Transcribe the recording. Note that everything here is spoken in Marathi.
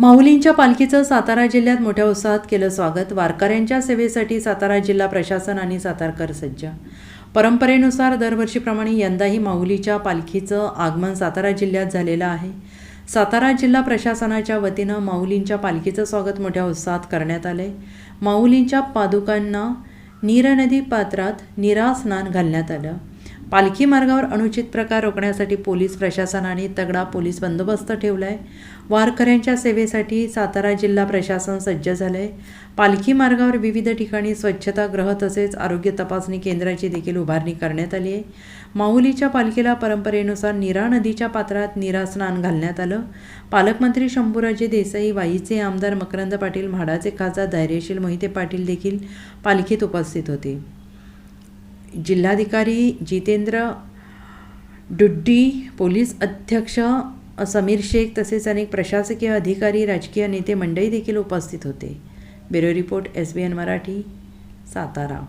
माऊलींच्या पालखीचं सातारा जिल्ह्यात मोठ्या उत्साहात केलं स्वागत. वारकऱ्यांच्या सेवेसाठी सातारा जिल्हा प्रशासन आणि सातारकर सज्ज. परंपरेनुसार दरवर्षीप्रमाणे यंदाही माऊलीच्या पालखीचं आगमन सातारा जिल्ह्यात झालेलं आहे. सातारा जिल्हा प्रशासनाच्या वतीनं माऊलींच्या पालखीचं स्वागत मोठ्या उत्साहात करण्यात आलंय. माऊलींच्या पादुकांना नीरनदी पात्रात निरा स्नान घालण्यात आलं. पालखी मार्गावर अनुचित प्रकार रोखण्यासाठी पोलीस प्रशासनाने तगडा पोलीस बंदोबस्त ठेवला आहे वारकऱ्यांच्या सेवेसाठी सातारा जिल्हा प्रशासन सज्ज झालं आहे पालखी मार्गावर विविध ठिकाणी स्वच्छतागृह तसेच आरोग्य तपासणी केंद्राची देखील उभारणी करण्यात आली आहे. माहुलीच्या पालखीला परंपरेनुसार नीरा नदीच्या पात्रात निरा स्नान घालण्यात आलं. पालकमंत्री शंभूराजे देसाई वाईचे आमदार मकरंद पाटील म्हाडाचे खासदार धैर्यशील मोहिते पाटील देखील पालखीत उपस्थित होते. जिल्हाधिकारी जितेंद्र डुड्डी पोलीस अध्यक्ष समीर शेख तसेच अनेक प्रशासकीय अधिकारी राजकीय नेते मंडळी देखील उपस्थित होते. Bureau report S B N Marathi Satara.